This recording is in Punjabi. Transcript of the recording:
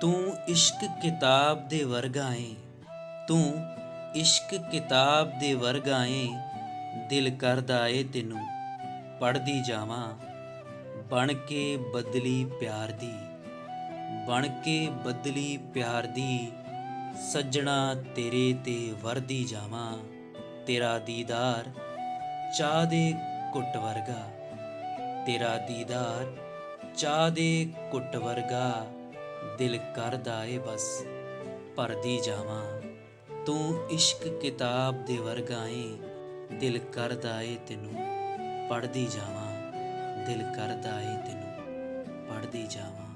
ਤੂੰ ਇਸ਼ਕ ਕਿਤਾਬ ਦੇ ਵਰਗਾ ਏ। ਤੂੰ ਇਸ਼ਕ ਕਿਤਾਬ ਦੇ ਵਰਗਾ ਏ। ਦਿਲ ਕਰਦਾ ਏ ਤੈਨੂੰ ਪੜਦੀ ਜਾਵਾਂ। ਬਣ ਕੇ ਬਦਲੀ ਪਿਆਰ ਦੀ, ਬਣ ਕੇ ਬਦਲੀ ਪਿਆਰ ਦੀ, ਸੱਜਣਾ ਤੇਰੇ ਤੇ ਵਰਦੀ ਜਾਵਾਂ। ਤੇਰਾ ਦੀਦਾਰ ਚਾਹ ਦੇ ਕੁੱਟ ਵਰਗਾ। ਤੇਰਾ ਦੀਦਾਰ ਚਾਹ ਦੇ ਕੁੱਟ ਵਰਗਾ। ਦਿਲ ਕਰਦਾ ਏ ਬਸ, ਭਰਦੀ ਜਾਵਾਂ। ਤੂੰ ਇਸ਼ਕ ਕਿਤਾਬ ਦੇ ਵਰਗਾ ਏ, ਦਿਲ ਕਰਦਾ ਏ ਤੈਨੂੰ ਪੜਦੀ ਜਾਵਾਂ। ਦਿਲ ਕਰਦਾ ਏ ਤੈਨੂੰ ਪੜਦੀ ਜਾਵਾਂ।